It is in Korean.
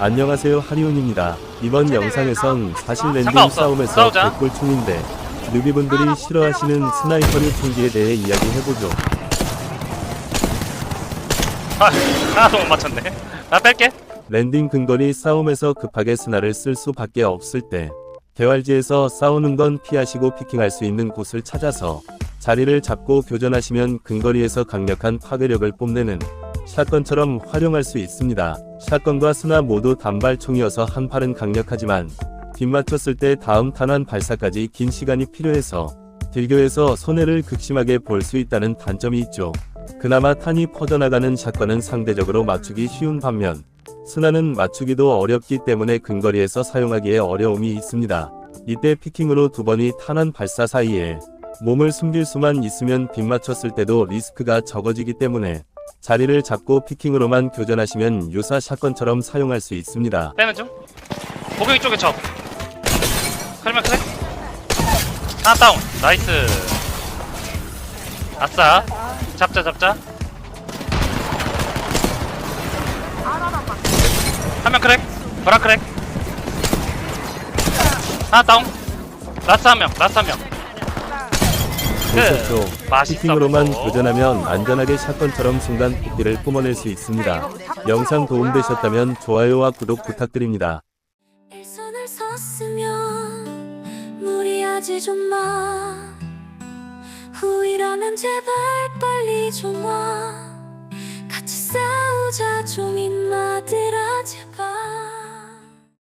안녕하세요 하리온입니다. 이번 영상에선 사실 랜딩. 싸움에서 싸우자. 백골충인데 뉴비분들이 싫어하시는 스나이퍼류 총기에 대해 이야기해보죠. 아, 하나도 못 맞췄네. 나 뺄게. 랜딩 근거리 싸움에서 급하게 스나를 쓸 수밖에 없을 때 개활지에서 싸우는 건 피하시고 피킹할 수 있는 곳을 찾아서 자리를 잡고 교전하시면 근거리에서 강력한 파괴력을 뽐내는 샷건처럼 활용할 수 있습니다. 샷건과 스나 모두 단발총이어서 한 팔은 강력하지만 빗맞췄을 때 다음 탄환 발사까지 긴 시간이 필요해서 딜교에서 손해를 극심하게 볼 수 있다는 단점이 있죠. 그나마 탄이 퍼져나가는 샷건은 상대적으로 맞추기 쉬운 반면 스나는 맞추기도 어렵기 때문에 근거리에서 사용하기에 어려움이 있습니다. 이때 피킹으로 두 번이 탄환 발사 사이에 몸을 숨길 수만 있으면 빗맞췄을 때도 리스크가 적어지기 때문에 자리를 잡고 피킹으로만 교전하시면 유사 샷건처럼 사용할 수 있습니다. 빼면 좀. 고객 쪽에 쳐. 칼면 그래? 하나 다운. 나이스. 아싸. 잡자, 잡자. 한명 크랙. 보라 크랙. 하나 다운. 라스 한 명, 라스 한 명. 보셨죠? 맛있어 피킹으로만 보고. 교전하면 안전하게 샷건처럼 순간 폭기를 뿜어낼 수 있습니다. 영상 도움되셨다면 좋아요와 구독 부탁드립니다. 일선을 섰으면 무리하지 좀 마 후이라면 제발 빨리 좀 와 같이 싸우자 좀 인마들아 제발